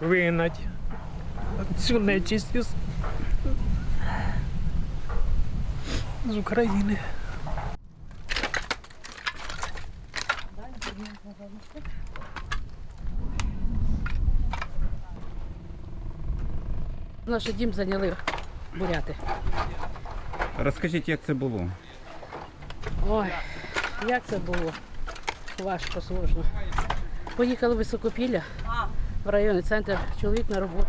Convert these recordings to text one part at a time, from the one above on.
вигнати цю нечисть із, з України. Наш дім зайняли буряти. Розкажіть, як це було? Ой, як це було? Важко, сложно. Поїхали в Високопілля в районний центр, чоловік на роботу.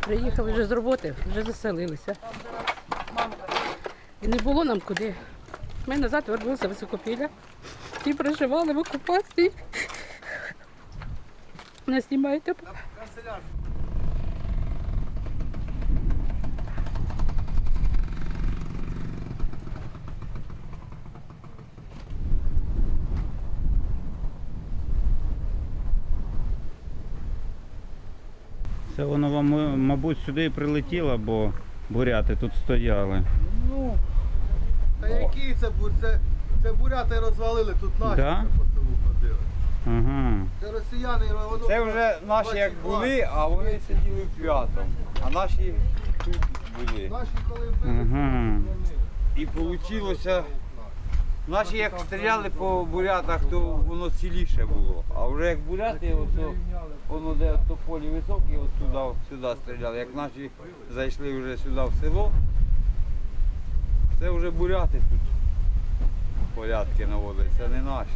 Приїхали вже з роботи, вже заселилися. І не було нам куди. Ми назад вернулися в Високопілля і проживали в окупації. Не знімайте. Це воно вам, е, мабуть, сюди і прилетіло, бо буряти тут стояли. Ну, та які це бур... це, це буряти розвалили тут наші Да? по селу ходили. Ага. Це росіяни воно- Це вже наші як були, а вони сиділи в п'ятому. А наші тут були. Наші коли били, Ага. І вийшло, наші як стріляли по бурятах, то воно ціліше було. А вже як буряти, ото, воно де то полі високі, от туди, сюди стріляли. Як наші зайшли вже сюди в село, це вже буряти тут порядки наводять, це не наші.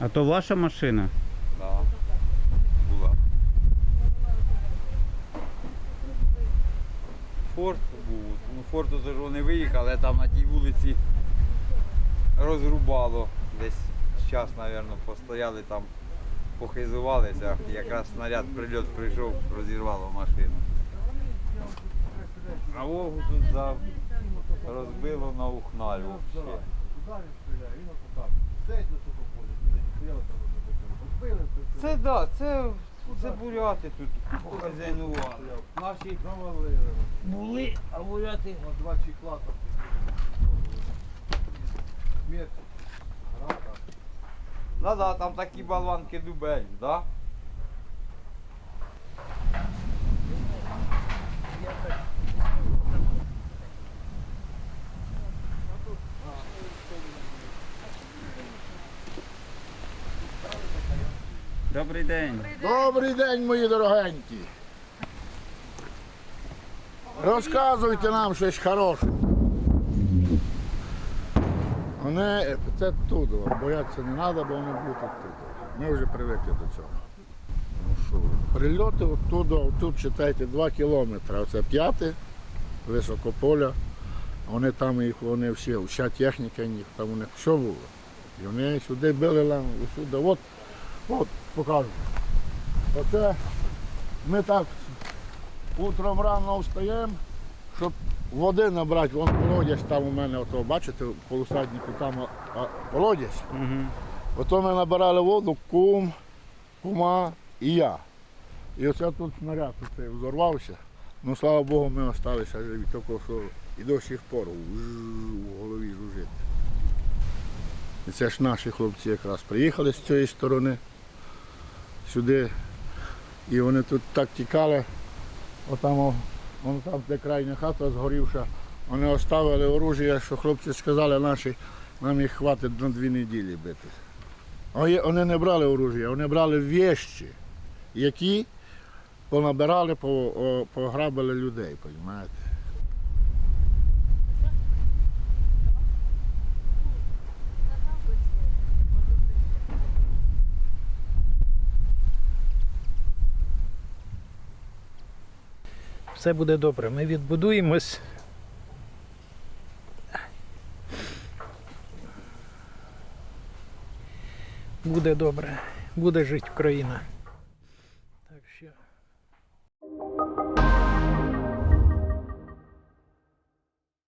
А то ваша машина? Да. Була. Форт був. Ну, форту ж вони виїхали, там на тій вулиці розрубало. Десь час, мабуть, постояли там, похизувалися. Якраз снаряд прильот прийшов, розірвало машину. А Вову тут за... розбило на ухналь взагалі. Це, Це да, це, це буряти тут хазяйнували. Наші завалили. були, а буряти Два чехла Да, да, там такі болванки дубель, да? Добрий день. Добрий день, мої дорогенькі. Розказуйте нам щось хороше. Вони це тут, бояться не треба, бо вони будуть тут. Ми вже привикли до цього. Ну що, прильоти оттуда, отут читайте 2 кілометри. Оце п'яте, високополя. Вони там їх, вони всі, вся техніка них, там у них все було. І вони сюди били сюди. От, от, покажу. Оце ми так утром рано встаємо, щоб води набрати, вон колодязь там у мене, ото, бачите, полусаднику там а, колодязь. Угу. Ото ми набирали воду, кум, кума і я. І оце тут снаряд оцей взорвався. Ну слава Богу, ми залишилися живі, тільки що і до сих пор у голові жужить. І це ж наші хлопці якраз приїхали з цієї сторони сюди. І вони тут так тікали, отам, вон там де крайня хата згорівша. Вони оставили оружие, що хлопці сказали наші, нам їх хватить на дві неділі бити. Вони не брали оружие, вони брали вещі, які понабирали, пограбили людей, розумієте? Все буде добре. Ми відбудуємось. Буде добре. Буде жити Україна.